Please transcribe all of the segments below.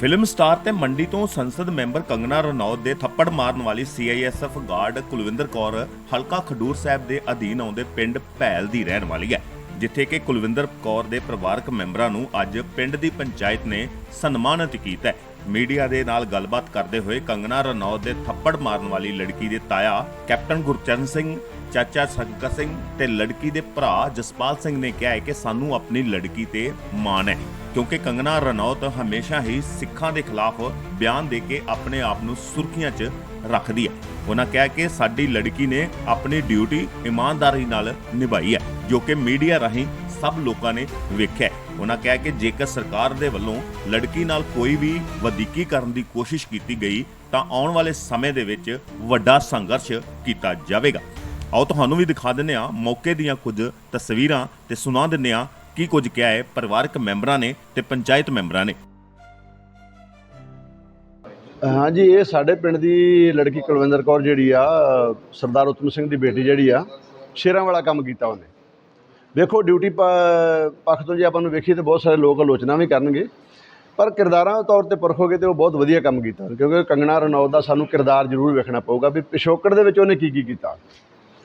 Film star ਤੇ ਮੰਡੀ ਤੋਂ ਸੰਸਦ ਮੈਂਬਰ ਕੰਗਨਾ ਰਣੌਤ ਦੇ ਥੱਪੜ ਮਾਰਨ ਵਾਲੀ ਸੀਆਈਐਸਐਫ ਗਾਰਡ ਕੁਲਵਿੰਦਰ ਕੌਰ ਹਲਕਾ ਖਡੂਰ ਸਾਹਿਬ ਦੇ ਅਧੀਨ ਆਉਂਦੇ ਪਿੰਡ ਭੈਲ ਦੀ ਰਹਿਣ ਵਾਲੀ ਹੈ, ਜਿੱਥੇ ਕਿ ਕੁਲਵਿੰਦਰ ਕੌਰ ਦੇ ਪਰਿਵਾਰਕ ਮੈਂਬਰਾਂ ਨੂੰ ਅੱਜ ਪਿੰਡ ਦੀ ਪੰਚਾਇਤ ਨੇ ਸਨਮਾਨਿਤ ਕੀਤਾ ਹੈ। ਮੀਡੀਆ ਦੇ ਨਾਲ ਗੱਲਬਾਤ ਕਰਦੇ ਹੋਏ ਕੰਗਨਾ ਰਣੌਤ ਦੇ ਥੱਪੜ ਮਾਰਨ ਵਾਲੀ ਲੜਕੀ ਦੇ ਤਾਇਆ ਕੈਪਟਨ ਗੁਰਚਰਨ ਸਿੰਘ, ਚਾਚਾ ਸੰਕਰ ਸਿੰਘ ਤੇ ਲੜਕੀ ਦੇ ਭਰਾ ਜਸਪਾਲ ਸਿੰਘ ਨੇ ਕਿਹਾ ਹੈ ਕਿ ਸਾਨੂੰ ਆਪਣੀ ਲੜਕੀ ਤੇ ਮਾਣ ਹੈ। ਕਿਉਂਕਿ ਕੰਗਨਾ ਰਣੌਤ ਹਮੇਸ਼ਾ ਹੀ ਸਿੱਖਾਂ ਦੇ ਖਿਲਾਫ ਬਿਆਨ ਦੇ ਕੇ ਆਪਣੇ ਆਪ ਨੂੰ ਸੁਰਖੀਆਂ 'ਚ ਰੱਖਦੀ ਹੈ। ਉਹਨਾਂ ਕਿਹਾ ਕਿ ਸਾਡੀ ਲੜਕੀ ਨੇ ਆਪਣੀ ਡਿਊਟੀ ਇਮਾਨਦਾਰੀ ਨਾਲ ਨਿਭਾਈ ਹੈ, ਜੋ ਕਿ ਮੀਡੀਆ ਰਾਹੀਂ ਸਭ ਲੋਕਾਂ ਨੇ ਵੇਖਿਆ ਉਹਨਾਂ ਕਿਹਾ ਕਿ ਜੇਕਰ ਸਰਕਾਰ ਦੇ ਵੱਲੋਂ ਲੜਕੀ ਨਾਲ ਕੋਈ ਵੀ ਵਧੀਕੀ ਕਰਨ ਦੀ ਕੋਸ਼ਿਸ਼ ਕੀਤੀ ਗਈ, ਤਾਂ ਆਉਣ ਵਾਲੇ ਸਮੇਂ ਦੇ ਵਿੱਚ ਵੱਡਾ ਸੰਘਰਸ਼ ਕੀਤਾ ਜਾਵੇਗਾ। ਆਓ ਤੁਹਾਨੂੰ ਵੀ ਦਿਖਾ ਦਿੰਦੇ ਹਾਂ ਮੌਕੇ ਦੀਆਂ ਕੁਝ ਤਸਵੀਰਾਂ ਤੇ ਸੁਣਾ ਦਿੰਦੇ ਹਾਂ ਕੀ ਕੁਝ ਕਿਹਾ ਹੈ, ਪਰਿਵਾਰਕ ਮੈਂਬਰਾਂ ਨੇ ਤੇ ਪੰਚਾਇਤ ਮੈਂਬਰਾਂ ਨੇ। ਹਾਂਜੀ, ਇਹ ਸਾਡੇ ਪਿੰਡ ਦੀ ਲੜਕੀ ਕੁਲਵਿੰਦਰ ਕੌਰ ਜਿਹੜੀ ਆ ਸਰਦਾਰ ਉਤਮ ਸਿੰਘ ਦੀ ਬੇਟੀ ਜਿਹੜੀ ਆ, ਸ਼ੇਰਾਂ ਵਾਲਾ ਕੰਮ ਕੀਤਾ ਉਹਨੇ। ਵੇਖੋ ਡਿਊਟੀ ਪ- ਪੱਖ ਤੋਂ ਜੇ ਆਪਾਂ ਨੂੰ ਵੇਖੀਏ ਤਾਂ ਬਹੁਤ ਸਾਰੇ ਲੋਕ ਆਲੋਚਨਾ ਵੀ ਕਰਨਗੇ, ਪਰ ਕਿਰਦਾਰਾਂ ਤੌਰ ਤੇ ਪਰਖੋਗੇ ਤੇ ਉਹ ਬਹੁਤ ਵਧੀਆ ਕੰਮ ਕੀਤਾ। ਕਿਉਂਕਿ ਕੰਗਣਾ ਰਣੌਤ ਦਾ ਸਾਨੂੰ ਕਿਰਦਾਰ ਜ਼ਰੂਰ ਵੇਖਣਾ ਪਊਗਾ ਵੀ ਪਿਛੋਕੜ ਦੇ ਵਿੱਚ ਉਹਨੇ ਕੀ ਕੀ ਕੀਤਾ।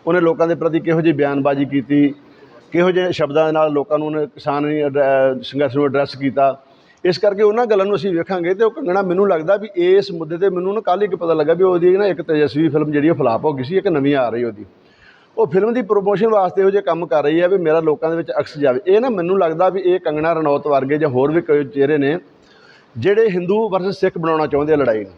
ਉਹਨੇ ਲੋਕਾਂ ਦੇ ਪ੍ਰਤੀ ਕਿਹੋ ਜਿਹੀ ਬਿਆਨਬਾਜ਼ੀ ਕੀਤੀ ਕਿਹੋ ਜਿਹੇ ਸ਼ਬਦਾਂ ਦੇ ਨਾਲ ਲੋਕਾਂ ਨੂੰ ਉਹਨੇ ਕਿਸਾਨੀ ਅਡ- ਸੰਘਰਸ਼ ਨੂੰ ਐਡਰੈਸ ਕੀਤਾ। ਇਸ ਕਰਕੇ ਉਹਨਾਂ ਗੱਲਾਂ ਨੂੰ ਅਸੀਂ ਵੇਖਾਂਗੇ ਤੇ ਉਹ ਕੰਗਣਾ ਮੈਨੂੰ ਲੱਗਦਾ ਵੀ ਇਸ ਮੁੱਦੇ ਤੇ ਮੈਨੂੰ ਨਾ ਕੱਲ੍ਹ ਹੀ ਇੱਕ ਪਤਾ ਲੱਗਾ ਵੀ ਉਹਦੀ ਨਾ ਇੱਕ ਤੇਜਸਵੀ ਫਿਲਮ ਜਿਹੜੀ ਉਹ ਫਲਾਪ ਹੋ ਗਈ ਸੀ, ਇੱਕ ਨਵੀਂ ਆ ਰਹੀ ਉਹਦੀ। ਉਹ ਫਿਲਮ ਦੀ ਪ੍ਰੋਮੋਸ਼ਨ ਵਾਸਤੇ ਇਹੋ ਜਿਹੇ ਕੰਮ ਕਰ ਰਹੀ ਹੈ ਵੀ ਮੇਰਾ ਲੋਕਾਂ ਦੇ ਵਿੱਚ ਅਕਸ ਜਾਵੇ। ਇਹ ਨਾ ਮੈਨੂੰ ਲੱਗਦਾ ਵੀ ਇਹ ਕੰਗਣਾ ਰਣੌਤ ਵਰਗੇ ਜਾਂ ਹੋਰ ਵੀ ਕੋਈ ਚਿਹਰੇ ਨੇ, ਜਿਹੜੇ ਹਿੰਦੂ ਵਰਸਸ ਸਿੱਖ ਬਣਾਉਣਾ ਚਾਹੁੰਦੇ ਆ ਲੜਾਈ ਨੂੰ।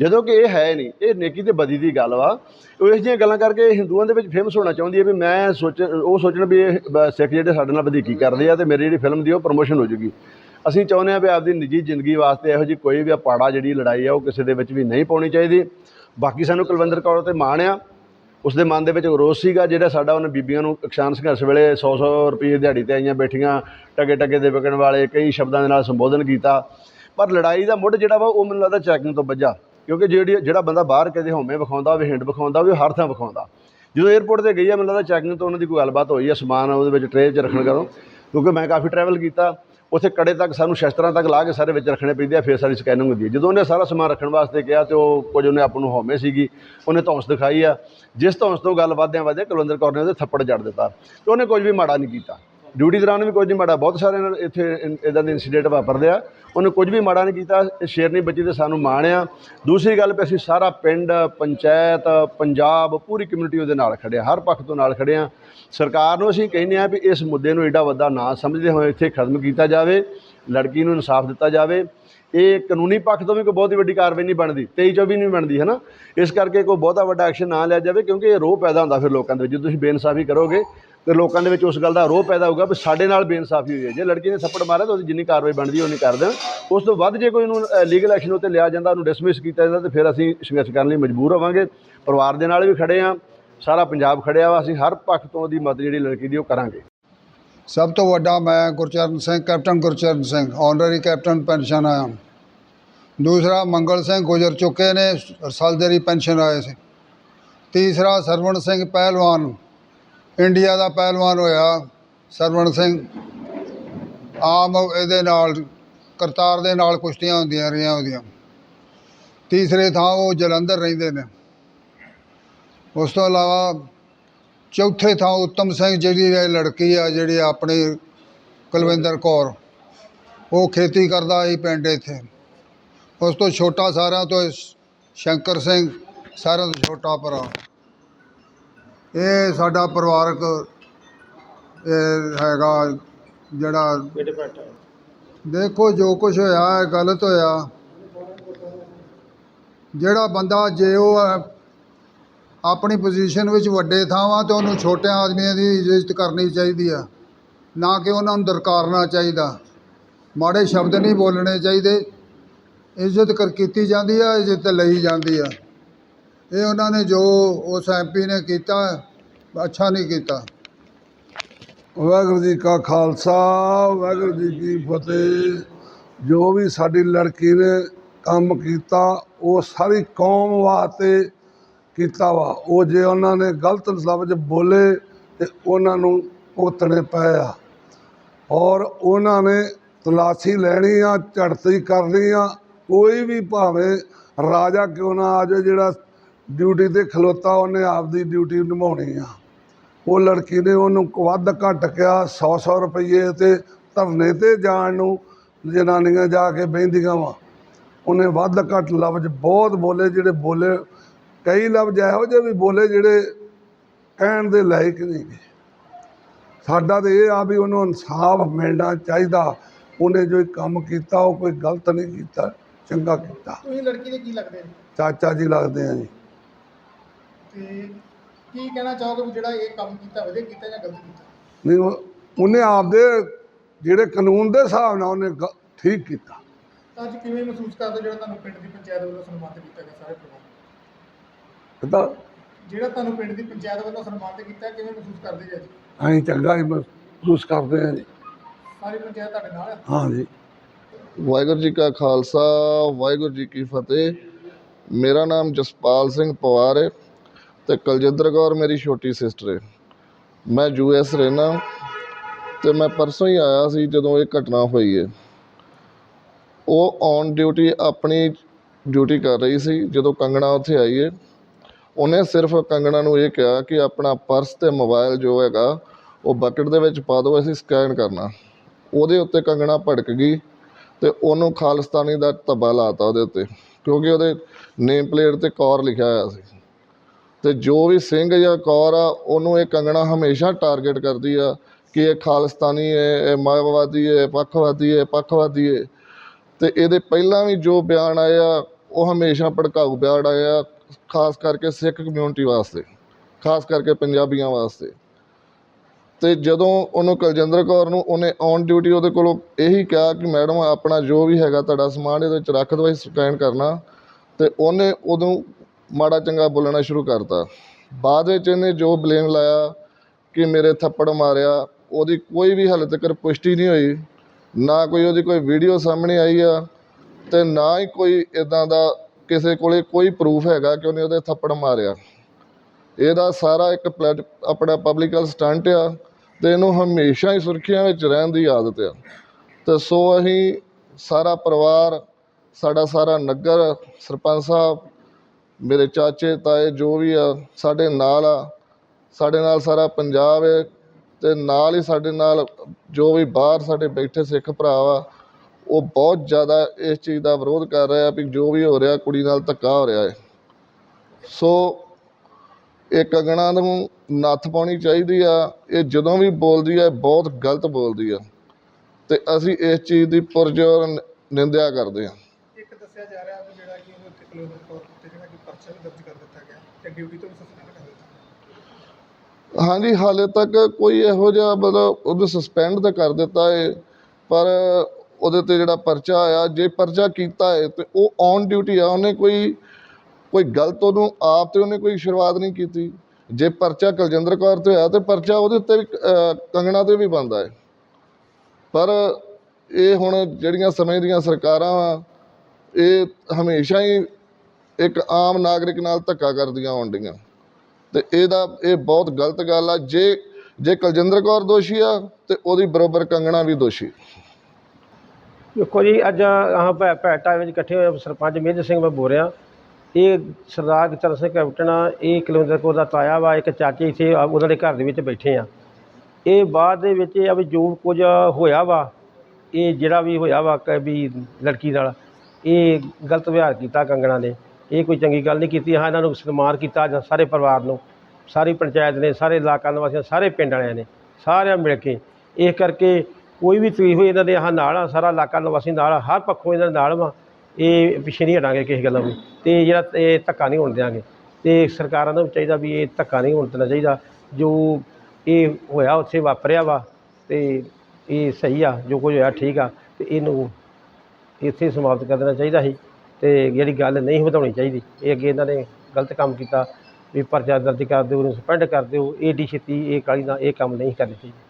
ਜਦੋਂ ਕਿ ਇਹ ਹੈ ਨਹੀਂ, ਇਹ ਨੇਕੀ ਤੇ ਬਦੀ ਦੀ ਗੱਲ ਵਾ। ਉਹ ਇਸ ਜਿਹੀਆਂ ਗੱਲਾਂ ਕਰਕੇ ਹਿੰਦੂਆਂ ਦੇ ਵਿੱਚ ਫੇਮਸ ਹੋਣਾ ਚਾਹੁੰਦੀ ਹੈ ਵੀ ਮੈਂ ਸੋਚ, ਉਹ ਸੋਚਣ ਵੀ ਇਹ ਬ- ਸਿੱਖ ਜਿਹੜੇ ਸਾਡੇ ਨਾਲ ਵਧੀਕੀ ਕਰਦੇ ਆ ਤੇ ਮੇਰੀ ਜਿਹੜੀ ਫਿਲਮ ਦੀ ਉਹ ਪ੍ਰੋਮੋਸ਼ਨ ਹੋ ਜੂਗੀ। ਅਸੀਂ ਚਾਹੁੰਦੇ ਆ ਵੀ ਆਪਦੀ ਨਿੱਜੀ ਜ਼ਿੰਦਗੀ ਵਾਸਤੇ ਇਹੋ ਜਿਹੀ ਕੋਈ ਵੀ ਪਾੜਾ ਜਿਹੜੀ ਲੜਾਈ ਆ ਉਹ ਕਿਸੇ ਦੇ ਵਿੱਚ ਵੀ ਨਹੀਂ ਪਾਉਣੀ ਚਾਹੀਦੀ। ਬਾਕੀ ਸਾਨੂੰ ਕੁਲਵਿੰਦਰ ਕੌਰ ਤੇ ਮਾਣ ਆ। ਉਸ ਦੇ ਮਨ ਦੇ ਵਿੱਚ ਰੋਸ ਸੀਗਾ ਜਿਹੜਾ ਸਾਡਾ ਉਹਨੇ ਬੀਬੀਆਂ ਨੂੰ ਕਿਸਾਨ ਸੰਘਰਸ਼ ਵੇਲੇ 100-100 ਰੁਪਏ ਦਿਹਾੜੀ ਤੇ ਆਈਆਂ ਬੈਠੀਆਂ ਟਗੇ ਟਗੇ ਦੇ ਵਿਕਣ ਵਾਲੇ, ਕਈ ਸ਼ਬਦਾਂ ਦੇ ਨਾਲ ਸੰਬੋਧਨ ਕੀਤਾ। ਪਰ ਲੜਾਈ ਦਾ ਮੁੱਢ ਜਿਹੜਾ ਵਾ ਉਹ ਮੈਨੂੰ ਲੱਗਦਾ ਚੈਕਿੰਗ ਤੋਂ ਵੱਜਾ। ਕਿਉਂਕਿ ਜਿਹੜੀ ਜਿਹੜਾ ਬੰਦਾ ਬਾਹਰ ਕਦੇ ਹਉਮੈ ਵਿਖਾਉਂਦਾ ਹੋਵੇ, ਹਿੰਡ ਵਿਖਾਉਂਦਾ ਹੋਵੇ, ਉਹ ਹਰ ਥਾਂ ਵਿਖਾਉਂਦਾ। ਜਦੋਂ 에ਅਰਪੋਰਟ ਤੇ ਗਈ ਆ, ਮੈਨੂੰ ਲੱਗਦਾ ਚੈਕਿੰਗ ਤੋਂ ਉਹਨਾਂ ਦੀ ਕੋਈ ਗੱਲਬਾਤ ਹੋਈ ਆ, ਸਮਾਨ ਉਹਦੇ ਵਿੱਚ ਟ੍ਰੇ 'ਚ ਰੱਖਣ ਕਰੋ ਕਿਉਂਕਿ ਮੈਂ ਕਾਫੀ ਟਰੈਵਲ ਕੀਤਾ, ਉੱਥੇ ਕੜੇ ਤੱਕ ਸਾਨੂੰ ਸ਼ਸਤਰਾਂ ਤੱਕ ਲਾ ਕੇ ਸਾਰੇ ਵਿੱਚ ਰੱਖਣੇ ਪੈਂਦੇ ਆ, ਫਿਰ ਸਾਡੀ ਸਕੈਨਿੰਗ ਹੁੰਦੀ ਹੈ ਜਦੋਂ ਉਹਨੇ ਸਾਰਾ ਸਮਾਨ ਰੱਖਣ ਵਾਸਤੇ ਕਿਹਾ ਤੇ ਉਹ ਕੁਝ ਉਹਨੇ ਆਪ ਨੂੰ ਹਉਮੈ ਸੀਗੀ, ਉਹਨੇ ਧੌਂਸ ਦਿਖਾਈ ਆ। ਜਿਸ ਧੌਂਸ ਤੋਂ ਗੱਲ ਵਧਦਿਆਂ ਵਧਦਿਆਂ, ਕੁਲਵਿੰਦਰ ਕੌਰ ਨੇ ਉਹਦੇ ਥੱਪੜ ਜੜ ਦਿੱਤਾ ਤੇ ਉਹਨੇ ਕੁਝ ਵੀ ਮਾੜਾ ਨਹੀਂ ਕੀਤਾ। ਡਿਊਟੀ ਦੌਰਾਨ ਵੀ ਕੁਝ ਨਹੀਂ ਮਾੜਾ, ਬਹੁਤ ਸਾਰੇ ਨਾਲ ਇੱਥੇ ਇਦਾਂ ਦੇ ਇਨਸੀਡੈਂਟ ਵਾਪਰਦੇ ਆ। ਉਹਨੇ ਕੁਝ ਵੀ ਮਾੜਾ ਨਹੀਂ ਕੀਤਾ, ਇਹ ਸ਼ੇਰਨੀ ਬੱਚੀ ਤੇ ਸਾਨੂੰ ਮਾਣ ਆ ਦੂਸਰੀ ਗੱਲ ਵੀ ਅਸੀਂ ਸਾਰਾ ਪਿੰਡ, ਪੰਚਾਇਤ, ਪੰਜਾਬ, ਪੂਰੀ ਕਮਿਊਨਿਟੀ ਉਹਦੇ ਨਾਲ ਖੜੇ ਆ ਹਰ ਪੱਖ ਤੋਂ ਨਾਲ ਖੜੇ ਆ ਸਰਕਾਰ ਨੂੰ ਅਸੀਂ ਕਹਿੰਦੇ ਆ ਵੀ ਇਸ ਮੁੱਦੇ ਨੂੰ ਏਡਾ ਵੱਡਾ ਨਾ ਸਮਝਦੇ ਹੋਏ ਇੱਥੇ ਖਤਮ ਕੀਤਾ ਜਾਵੇ, ਲੜਕੀ ਨੂੰ ਇਨਸਾਫ ਦਿੱਤਾ ਜਾਵੇ। ਇਹ ਕਾਨੂੰਨੀ ਪੱਖ ਤੋਂ ਵੀ ਕੋਈ ਬਹੁਤੀ ਵੱਡੀ ਕਾਰਵਾਈ ਨਹੀਂ ਬਣਦੀ 23 ਚੋਂ ਵੀ ਨਹੀਂ ਬਣਦੀ ਹੈ ਨਾ ਇਸ ਕਰਕੇ ਕੋਈ ਬਹੁਤਾ ਵੱਡਾ ਐਕਸ਼ਨ ਨਾ ਲਿਆ ਜਾਵੇ ਕਿਉਂਕਿ ਇਹ ਰੋਹ ਪੈਦਾ ਹੁੰਦਾ ਫਿਰ ਲੋਕਾਂ ਦੇ ਵਿੱਚ, ਜੇ ਤੁਸੀਂ ਬੇਇਨਸਾਫੀ ਕਰੋਗੇ ਤੇ ਲੋਕਾਂ ਦੇ ਵਿੱਚ ਉਸ ਗੱਲ ਦਾ ਰੋਹ ਪੈਦਾ ਹੋਊਗਾ ਵੀ ਸਾਡੇ ਨਾਲ ਬੇਇਨਸਾਫੀ ਹੋਈ ਹੈ। ਜੇ ਲੜਕੀ ਨੇ ਥੱਪੜ ਮਾਰਿਆ ਤਾਂ ਉਹਦੀ ਜਿੰਨੀ ਕਾਰਵਾਈ ਬਣਦੀ ਹੈ ਉਨੀ ਕਰ ਦੇਣ। ਉਸ ਤੋਂ ਵੱਧ ਜੇ ਕੋਈ ਉਹਨੂੰ ਲੀਗਲ ਐਕਸ਼ਨ ਉੱਤੇ ਲਿਆ ਜਾਂਦਾ, ਉਹਨੂੰ ਡਿਸਮਿਸ ਕੀਤਾ ਜਾਂਦਾ, ਤੇ ਫਿਰ ਅਸੀਂ ਸੰਘਰਸ਼ ਕਰਨ ਲਈ ਮਜਬੂਰ ਹੋਵਾਂਗੇ। ਪਰਿਵਾਰ ਦੇ ਨਾਲ ਵੀ ਖੜੇ ਆ ਸਾਰਾ ਪੰਜਾਬ ਖੜਿਆ ਵਾ, ਅਸੀਂ ਹਰ ਪੱਖ ਤੋਂ ਉਹਦੀ ਮਦਦ ਜਿਹੜੀ ਲੜਕੀ ਦੀ ਉਹ ਕਰਾਂਗੇ। ਸਭ ਤੋਂ ਵੱਡਾ ਮੈਂ Gurcharan Singh, captain Gurcharan Singh honorary captain pension ਆਇਆ ਦੂਸਰਾ ਮੰਗਲ ਸਿੰਘ ਗੁਜ਼ਰ ਚੁੱਕੇ ਨੇ ਸਰਸਲਦਰੀ ਪੈਨਸ਼ਨ ਆਏ ਸੀ। ਤੀਸਰਾ ਸਰਵਣ ਸਿੰਘ ਪਹਿਲਵਾਨ। ਇੰਡੀਆ ਦਾ ਪਹਿਲਵਾਨ ਹੋਇਆ ਸਰਵਣ ਸਿੰਘ। ਆਮ ਇਹਦੇ ਨਾਲ, ਕਰਤਾਰ ਦੇ ਨਾਲ ਕੁਸ਼ਤੀਆਂ ਹੁੰਦੀਆਂ ਰਹੀਆਂ ਉਹਦੀਆਂ। ਤੀਸਰੇ ਥਾਂ ਉਹ ਜਲੰਧਰ ਰਹਿੰਦੇ ਨੇ। ਉਸ ਤੋਂ ਇਲਾਵਾ ਚੌਥੇ ਥਾਂ ਉੱਤਮ ਸਿੰਘ ਜਿਹੜੀ ਇਹ ਲੜਕੀ ਆ ਜਿਹੜੀ ਆਪਣੀ ਕੁਲਵਿੰਦਰ ਕੌਰ, ਉਹ ਖੇਤੀ ਕਰਦਾ ਸੀ ਪਿੰਡ ਇੱਥੇ। ਉਸ ਤੋਂ ਛੋਟਾ ਸਾਰਿਆਂ ਤੋਂ ਸ਼ੰਕਰ ਸਿੰਘ, ਸਾਰਿਆਂ ਤੋਂ ਛੋਟਾ ਭਰਾ। ਇਹ ਸਾਡਾ ਪਰਿਵਾਰਕ ਇਹ ਹੈਗਾ ਜਿਹੜਾ ਦੇਖੋ ਜੋ ਕੁਝ ਹੋਇਆ ਹੈ ਗਲਤ ਹੋਇਆ। ਜਿਹੜਾ ਬੰਦਾ ਜੇ ਉਹ ਆਪਣੀ ਪੋਜੀਸ਼ਨ ਵਿੱਚ ਵੱਡੇ ਥਾਵਾਂ ਤੇ ਉਹਨੂੰ ਛੋਟੇ ਆਦਮੀਆਂ ਦੀ ਇੱਜ਼ਤ ਕਰਨੀ ਚਾਹੀਦੀ ਆ ਨਾ ਕਿ ਉਹਨਾਂ ਨੂੰ ਦਰਕਾਰਨਾ ਚਾਹੀਦਾ। ਮਾੜੇ ਸ਼ਬਦ ਨਹੀਂ ਬੋਲਣੇ ਚਾਹੀਦੇ। ਇੱਜ਼ਤ ਕਰ ਕੀਤੀ ਜਾਂਦੀ ਆ ਇੱਜ਼ਤ ਲਈ ਜਾਂਦੀ ਆ। ਇਹ ਉਹਨਾਂ ਨੇ ਜੋ ਉਸ ਐਮਪੀ ਨੇ ਕੀਤਾ, ਅੱਛਾ ਨਹੀਂ ਕੀਤਾ। ਵਾਹਿਗੁਰੂ ਜੀ ਕਾ ਖਾਲਸਾ, ਵਾਹਿਗੁਰੂ ਜੀ ਕੀ ਫਤਿਹ। ਜੋ ਵੀ ਸਾਡੀ ਲੜਕੀ ਨੇ ਕੰਮ ਕੀਤਾ, ਉਹ ਸਾਰੀ ਕੌਮ ਵਾਸਤੇ ਕੀਤਾ ਵਾ। ਉਹ ਜੇ ਉਹਨਾਂ ਨੇ ਗਲਤ ਲਫ਼ਜ਼ ਬੋਲੇ, ਤੇ ਉਹਨਾਂ ਨੂੰ ਭੁਗਤਣੇ ਪਏ ਆ। ਔਰ ਉਹਨਾਂ ਨੇ ਤਲਾਸ਼ੀ ਲੈਣੀ ਆ, ਝੜਤੀ ਕਰਨੀ ਆ। ਕੋਈ ਵੀ ਭਾਵੇਂ ਰਾਜਾ ਕਿਉਂ ਨਾ ਆ ਜਾਏ ਜਿਹੜਾ ਡਿਊਟੀ ਤੇ ਖਲੋਤਾ ਉਹਨੇ ਆਪਦੀ ਡਿਊਟੀ ਨਿਭਾਉਣੀ ਆ। ਉਹ ਲੜਕੀ ਨੇ ਉਹਨੂੰ ਵੱਧ ਘੱਟ ਕਿਹਾ 100 100 ਰੁਪਏ ਤੇ ਧਰਨੇ ਤੇ ਜਾਣ ਨੂੰ ਜਨਾਨੀਆਂ ਜਾ ਕੇ ਬਹਿੰਦੀਆਂ ਵਾ। ਉਹਨੇ ਵੱਧ ਘੱਟ ਲਫ਼ਜ਼ ਬਹੁਤ ਬੋਲੇ ਜਿਹੜੇ ਬੋਲੇ ਕਈ ਲਫ਼ਜ਼ ਇਹੋ ਜਿਹੇ ਵੀ ਬੋਲੇ ਜਿਹੜੇ ਕਹਿਣ ਦੇ ਲਾਇਕ ਨਹੀਂ ਸਾਡਾ ਤੇ ਇਹ ਆ ਵੀ ਉਹਨੂੰ ਇਨਸਾਫ ਮਿਲਣਾ ਚਾਹੀਦਾ। ਉਹਨੇ ਜੋ ਕੰਮ ਕੀਤਾ ਉਹ ਕੋਈ ਗਲਤ ਨਹੀਂ ਕੀਤਾ ਚੰਗਾ ਕੀਤਾ। ਤੁਸੀਂ ਲੜਕੀ ਦੇ ਕੀ ਲੱਗਦੇ ਨੇ ਚਾਚਾ ਜੀ ਲੱਗਦੇ ਆ ਜੀ। ਤੇ ਕੀ ਕਹਿਣਾ ਚਾਹੋਗੇ ਵੀ ਜਿਹੜਾ ਇਹ ਕੰਮ ਕੀਤਾ ਵਧੀਆ ਕੀਤਾ ਜਾਂ ਗਲਤ ਕੀਤਾ? ਨਹੀਂ ਉਹ- ਉਹਨੇ ਆਪਦੇ ਜਿਹੜੇ ਕਾਨੂੰਨ ਦੇ ਹਿਸਾਬ ਨਾਲ ਉਹਨੇ ਗ- ਠੀਕ ਕੀਤਾ। ਤਾਂ ਅੱਜ ਕਿਵੇਂ ਮਹਿਸੂਸ ਕਰਦੇ ਹੋ ਜਿਹੜਾ ਤੁਹਾਨੂੰ ਪਿੰਡ ਦੀ ਪੰਚਾਇਤ ਵੱਲੋਂ ਸਨਮਾਨਿਤ ਕੀਤਾ ਗਿਆ ਸਾਰੇ ਪਰਿਵਾਰ ਕਿਤਾ ਜਿਹੜਾ ਤੁਹਾਨੂੰ ਪਿੰਡ ਦੀ ਪੰਚਾਇਤ ਵੱਲੋਂ ਸਨਮਾਨਿਤ ਕੀਤਾ ਕਿਵੇਂ ਮਹਿਸੂਸ ਕਰਦੇ ਜੀ ਅੱਜ? ਅਸੀਂ ਚੰਗਾ ਹੀ ਮਹਿਸੂਸ ਕਰਦੇ ਆ ਜੀ। ਸਾਰੀ ਪੰਚਾਇਤ ਤੁਹਾਡੇ ਨਾਲ ਹੈ ਹਾਂ ਜੀ। ਵਾਹਿਗੁਰੂ ਜੀ ਕਾ ਖਾਲਸਾ ਵਾਹਿਗੁਰੂ ਜੀ ਕੀ ਫਤਿਹ। ਮੇਰਾ ਨਾਮ ਜਸਪਾਲ ਸਿੰਘ ਪਵਾਰ ਹੈ। ਤੇ ਕੁਲਜਿੰਦਰ ਕੌਰ ਮੇਰੀ ਛੋਟੀ ਸਿਸਟਰ ਹੈ ਮੈਂ ਯੂ ਐਸ ਰਹਿਣਾ ਤੇ ਮੈਂ ਪਰਸੋਂ ਹੀ ਆਇਆ ਸੀ ਜਦੋਂ ਇਹ ਘਟਨਾ ਹੋਈ ਹੈ ਉਹ ਔਨ ਡਿਊਟੀ ਆਪਣੀ ਡਿਊਟੀ ਕਰ ਰਹੀ ਸੀ, ਜਦੋਂ ਕੰਗਣਾ ਉੱਥੇ ਆਈ ਹੈ ਉਹਨੇ ਸਿਰਫ ਕੰਗਣਾ ਨੂੰ ਇਹ ਕਿਹਾ ਕਿ ਆਪਣਾ ਪਰਸ ਤੇ ਮੋਬਾਈਲ ਜੋ ਹੈਗਾ, ਉਹ ਬਕਟ ਦੇ ਵਿੱਚ ਪਾ ਦਿਓ, ਅਸੀਂ ਸਕੈਨ ਕਰਨਾ। ਉਹਦੇ ਉੱਤੇ ਕੰਗਣਾ ਭੜਕ ਗਈ ਤੇ ਉਹਨੂੰ ਖਾਲਿਸਤਾਨੀ ਦਾ ਧੱਬਾ ਲਾਤਾ ਉਹਦੇ ਉੱਤੇ, ਕਿਉਂਕਿ ਉਹਦੇ ਨੇਮ ਪਲੇਟ ਤੇ ਕੌਰ ਲਿਖਿਆ ਹੋਇਆ ਸੀ। ਤੇ ਜੋ ਵੀ ਸਿੰਘ ਜਾਂ ਕੌਰ ਆ, ਉਹਨੂੰ ਇਹ ਕੰਗਣਾ ਹਮੇਸ਼ਾ ਟਾਰਗੇਟ ਕਰਦੀ ਆ ਕਿ ਇਹ ਖਾਲਿਸਤਾਨੀ ਹੈ ਇਹ ਮਾਓਵਾਦੀ ਹੈ ਪੱਖਵਾਦੀ ਹੈ ਪੱਖਵਾਦੀ ਹੈ ਤੇ ਇਹਦੇ ਪਹਿਲਾਂ ਵੀ ਜੋ ਬਿਆਨ ਆਏ ਆ, ਉਹ ਹਮੇਸ਼ਾ ਭੜਕਾਊ ਬਿਆਨ ਆਏ ਆ, ਖਾਸ ਕਰਕੇ ਸਿੱਖ ਕਮਿਊਨਿਟੀ ਵਾਸਤੇ, ਖਾਸ ਕਰਕੇ ਪੰਜਾਬੀਆਂ ਵਾਸਤੇ। ਤੇ ਜਦੋਂ ਉਹਨੂੰ ਕੁਲਜਿੰਦਰ ਕੌਰ ਨੂੰ ਉਹਨੇ ਔਨ ਡਿਊਟੀ ਉਹਦੇ ਕੋਲੋਂ ਇਹੀ ਕਿਹਾ ਕਿ ਮੈਡਮ ਆਪਣਾ ਜੋ ਵੀ ਹੈਗਾ ਤੁਹਾਡਾ ਸਮਾਨ ਇਹਦੇ ਵਿੱਚ ਰੱਖ ਦਿਓ, ਅਸੀਂ ਸਕੈਨ ਕਰਨਾ। ਤੇ ਉਹਨੇ ਉਦੋਂ ਮਾੜਾ ਚੰਗਾ ਬੋਲਣਾ ਸ਼ੁਰੂ ਕਰਤਾ। ਬਾਅਦ ਵਿੱਚ ਇਹਨੇ ਜੋ ਬਲੇਮ ਲਾਇਆ ਕਿ ਮੇਰੇ ਥੱਪੜ ਮਾਰਿਆ, ਉਹਦੀ ਕੋਈ ਵੀ ਹਾਲੇ ਤੱਕ ਪੁਸ਼ਟੀ ਨਹੀਂ ਹੋਈ। ਨਾ ਕੋਈ ਉਹਦੀ ਕੋਈ ਵੀਡੀਓ ਸਾਹਮਣੇ ਆਈ ਆ ਤੇ ਨਾ ਹੀ ਕੋਈ ਇਦਾਂ ਦਾ ਕਿਸੇ ਕੋਲੇ ਕੋਈ ਪ੍ਰੂਫ ਹੈਗਾ ਕਿ ਉਹਨੇ ਉਹਦੇ ਥੱਪੜ ਮਾਰਿਆ। ਇਹਦਾ ਸਾਰਾ ਇੱਕ ਪਲੈਟ ਆਪਣਾ ਪਬਲਿਕਲ ਸਟੰਟ ਆ ਤੇ ਇਹਨੂੰ ਹਮੇਸ਼ਾ ਹੀ ਸੁਰਖੀਆਂ ਵਿੱਚ ਰਹਿਣ ਦੀ ਆਦਤ ਆ। ਤੇ ਸੋ ਅਸੀਂ ਸਾਰਾ ਪਰਿਵਾਰ, ਸਾਡਾ ਸਾਰਾ ਨਗਰ, ਸਰਪੰਚ ਸਾਹਿਬ ਮੇਰੇ ਚਾਚੇ, ਤਾਏ ਜੋ ਵੀ ਆ, ਸਾਡੇ ਨਾਲ ਆ। ਸਾਡੇ ਨਾਲ ਸਾਰਾ ਪੰਜਾਬ ਹੈ ਅਤੇ ਨਾਲ ਹੀ ਸਾਡੇ ਨਾਲ ਜੋ ਵੀ ਬਾਹਰ ਸਾਡੇ ਬੈਠੇ ਸਿੱਖ ਭਰਾ ਵਾ, ਉਹ ਬਹੁਤ ਜ਼ਿਆਦਾ ਇਸ ਚੀਜ਼ ਦਾ ਵਿਰੋਧ ਕਰ ਰਿਹਾ ਵੀ ਜੋ ਵੀ ਹੋ ਰਿਹਾ ਕੁੜੀ ਨਾਲ ਧੱਕਾ ਹੋ ਰਿਹਾ ਹੈ ਸੋ ਇਹ ਕੰਗਣਾ ਨੂੰ ਨੱਥ ਪਾਉਣੀ ਚਾਹੀਦੀ ਆ, ਇਹ ਜਦੋਂ ਵੀ ਬੋਲਦੀ ਆ ਬਹੁਤ ਗਲਤ ਬੋਲਦੀ ਆ। ਤੇ ਅਸੀਂ ਇਸ ਚੀਜ਼ ਦੀ ਪੁਰਜੋਰ ਨਿੰਦਿਆ ਕਰਦੇ ਆ। ਇੱਕ ਦੱਸਿਆ ਜਾ ਰਿਹਾ ਜਿਹੜਾ ਕਿ ਉਹਨੂੰ ਉੱਤੇ ਪਰਚਾ ਵੀ ਦਰਜ ਕਰ ਦਿੱਤਾ ਗਿਆ ਤੇ ਡਿਊਟੀ ਤੋਂ ਵੀ ਸਸਪੈਂਡ ਕਰ ਦਿੱਤਾ ਹਾਂਜੀ, ਹਾਲੇ ਤੱਕ ਕੋਈ ਇਹੋ ਜਿਹਾ ਮਤਲਬ ਉਹਨੂੰ ਸਸਪੈਂਡ ਤਾਂ ਕਰ ਦਿੱਤਾ ਹੈ ਪਰ ਉਹਦੇ ਤੇ ਜਿਹੜਾ ਪਰਚਾ ਆਇਆ, ਜੇ ਪਰਚਾ ਕੀਤਾ ਹੈ ਤੇ ਉਹ ਔਨ ਡਿਊਟੀ ਆ, ਉਹਨੇ ਕੋਈ ਕੋਈ ਗਲਤ ਉਹਨੂੰ ਆਪ ਤੇ ਉਹਨੇ ਕੋਈ ਸ਼ੁਰੂਆਤ ਨਹੀਂ ਕੀਤੀ। ਜੇ ਪਰਚਾ ਕੁਲਜਿੰਦਰ ਕੌਰ ਤੇ ਆਇਆ ਤੇ ਪਰਚਾ ਉਹਦੇ ਉੱਤੇ ਵੀ ਕੰਗਣਾ ਤੇ ਵੀ ਬਣਦਾ ਹੈ ਪਰ ਇਹ ਹੁਣ ਜਿਹੜੀਆਂ ਸਮੇਂ ਦੀਆਂ ਸਰਕਾਰਾਂ ਵਾ, ਇਹ ਹਮੇਸ਼ਾ ਹੀ ਇੱਕ ਆਮ ਨਾਗਰਿਕ ਨਾਲ ਧੱਕਾ ਕਰਦੀਆਂ ਆਉਂਦੀਆਂ। ਤੇ ਇਹਦਾ, ਇਹ ਬਹੁਤ ਗਲਤ ਗੱਲ ਆ। ਜੇ ਜੇ ਕੁਲਜਿੰਦਰ ਕੌਰ ਦੋਸ਼ੀ ਆ, ਤੇ ਉਹਦੀ ਬਰੋਬਰ ਕੰਗਣਾ ਵੀ ਦੋਸ਼ੀ। ਦੇਖੋ ਜੀ, ਅੱਜ ਆਹ ਭੈ ਭੈਟਾ ਵਿੱਚ ਇਕੱਠੇ ਹੋਏ ਸਰਪੰਚ ਮੇਜਰ ਸਿੰਘ ਮੈਂ ਬੋਲ ਰਿਹਾ ਇਹ ਸਰਦਾਰ ਚਰਨ ਸਿੰਘ ਕੈਪਟਨ ਆ, ਇਹ ਕੁਲਵਿੰਦਰ ਕੌਰ ਦਾ ਤਾਇਆ ਵਾ, ਇੱਕ ਚਾਚੇ ਸੀ ਉਹਨਾਂ ਦੇ ਘਰ ਦੇ ਵਿੱਚ ਬੈਠੇ ਆ। ਇਹ ਬਾਅਦ ਦੇ ਵਿੱਚ ਇਹ ਆ ਵੀ ਜੋ ਕੁਝ ਹੋਇਆ ਵਾ, ਇਹ ਜਿਹੜਾ ਵੀ ਹੋਇਆ ਵਾ, ਕਿ, ਵੀ ਲੜਕੀ ਨਾਲ, ਇਹ ਗਲਤ ਵਿਹਾਰ ਕੀਤਾ ਕੰਗਣਾ ਨੇ। ਇਹ ਕੋਈ ਚੰਗੀ ਗੱਲ ਨਹੀਂ ਕੀਤੀ। ਹਾਂ, ਇਹਨਾਂ ਨੂੰ ਸਨਮਾਨ ਕੀਤਾ ਜਾਂ ਸਾਰੇ ਪਰਿਵਾਰ ਨੂੰ, ਸਾਰੀ ਪੰਚਾਇਤ ਨੇ, ਸਾਰੇ ਇਲਾਕਾ ਨਿਵਾਸੀਆਂ, ਸਾਰੇ ਪਿੰਡ ਵਾਲਿਆਂ ਨੇ, ਸਾਰਿਆਂ ਮਿਲ ਕੇ ਇਸ ਕਰਕੇ ਕੋਈ ਵੀ ਤਕਲੀਫ ਹੋਈ ਇਹਨਾਂ ਦੇ, ਆਹ ਨਾਲ ਆ, ਸਾਰਾ ਇਲਾਕਾ ਨਿਵਾਸੀ ਨਾਲ ਆ, ਹਰ ਪੱਖੋਂ ਇਹਨਾਂ ਦੇ ਨਾਲ ਵਾ। ਇਹ ਪਿੱਛੇ ਨਹੀਂ ਹਟਾਂਗੇ ਕਿਸੇ ਗੱਲੋਂ ਵੀ ਤੇ ਜਿਹੜਾ ਇਹ ਧੱਕਾ ਨਹੀਂ ਹੋਣ ਦਿਆਂਗੇ। ਤੇ ਸਰਕਾਰਾਂ ਨੂੰ ਵੀ ਚਾਹੀਦਾ ਵੀ ਇਹ ਧੱਕਾ ਨਹੀਂ ਹੋਣ ਦੇਣਾ ਚਾਹੀਦਾ। ਜੋ ਇਹ ਹੋਇਆ, ਉੱਥੇ ਵਾਪਰਿਆ ਵਾ ਤੇ ਇਹ ਸਹੀ ਆ, ਜੋ ਕੁਝ ਹੋਇਆ ਠੀਕ ਆ, ਤੇ ਇਹਨੂੰ ਇੱਥੇ ਸਮਾਪਤ ਕਰ ਦੇਣਾ ਚਾਹੀਦਾ ਸੀ। ਤੇ ਜਿਹੜੀ ਗੱਲ ਨਹੀਂ ਵਧਾਉਣੀ ਚਾਹੀਦੀ, ਇਹ ਅੱਗੇ ਇਹਨਾਂ ਨੇ ਗਲਤ ਕੰਮ ਕੀਤਾ, ਵੀ ਪਰਚਾ ਦਰਜ ਕਰ ਦਿਓ, ਉਹਨੂੰ ਸਸਪੈਂਡ ਕਰ ਦਿਓ ਏਡੀ ਛੇਤੀ ਇਹ ਕਾਲੀ ਦਾ ਇਹ ਕੰਮ ਨਹੀਂ ਕਰਨਾ ਚਾਹੀਦਾ।